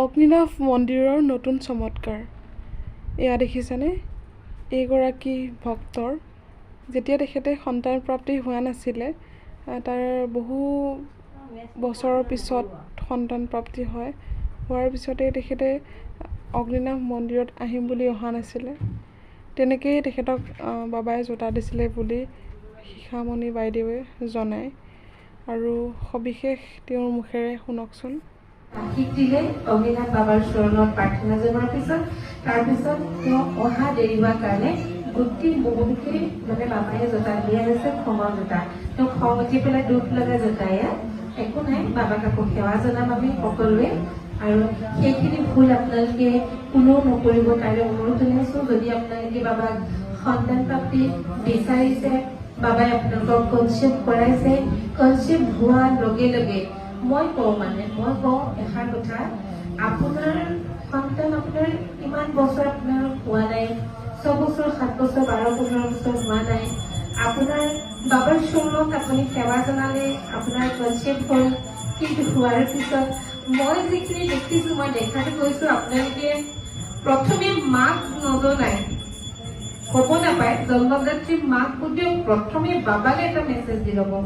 অগ্নিনাভ মন্দিৰৰ নতুন চমৎকাৰ। এয়া দেখিছেনে? এইগৰাকী ভক্তৰ। যেতিয়া তেখেতে সন্তান প্ৰাপ্তি হোৱা নাছিলে তাৰ বহু বছৰৰ পিছত সন্তান প্ৰাপ্তি হয়। হোৱাৰ পিছতেই তেখেতে অগ্নিনাভ মন্দিৰত আহিম বুলি অহা নাছিলে। তেনেকেই তেখেতক বাবাই জোতা দিছিলে বুলি শিখামণি বাইদেৱে জনায়। আৰু সবিশেষ তেওঁৰ মুখেৰে শুনকচোন। দিলে অগ্নিনাথ বাবাৰ চৰণত প্ৰাৰ্থনা জনোৱাৰ পিছত তাৰপিছত তেওঁ অহা দেৰি হোৱাৰ কাৰণে গোটেই বহুতখিনি মানে বাবাই জোতা দিয়া হৈছে খঙৰ জোতা। তেওঁ খং উঠি পেলাই দুখ লগা জোতা এয়া একো নাই বাবাক আকৌ সেৱা জনাম আমি সকলোৱে। আৰু সেইখিনি ভুল আপোনালোকে কোনেও নকৰিব তাৰে অনুৰোধ জনাইছো যদি আপোনালোকে বাবাক সন্তান প্ৰাপ্তি বিচাৰিছে বাবাই আপোনালোকক কনচিভ কৰাইছে কনচিভ হোৱাৰ লগে লগে মই কওঁ মানে মই কওঁ এষাৰ কথা। আপোনাৰ সন্তান আপোনাৰ ইমান বছৰ আপোনাৰ হোৱা নাই ছবছৰ সাত বছৰ, বাৰ পোন্ধৰ বছৰ হোৱা নাই। আপোনাৰ বাবাৰ চৰণত আপুনি সেৱা জনালে, আপোনাৰ কনচিভ হ'ল, কিন্তু হোৱাৰ পিছত মই যিখিনি দেখিছো, মই দেখাটো কৈছো আপোনালোকে প্ৰথমে মাক নজনাই ক'ব নাপায় জন্মদাত্ৰী মাক বুলিও প্ৰথমে বাবালে এটা মেছেজ দি ল'ব।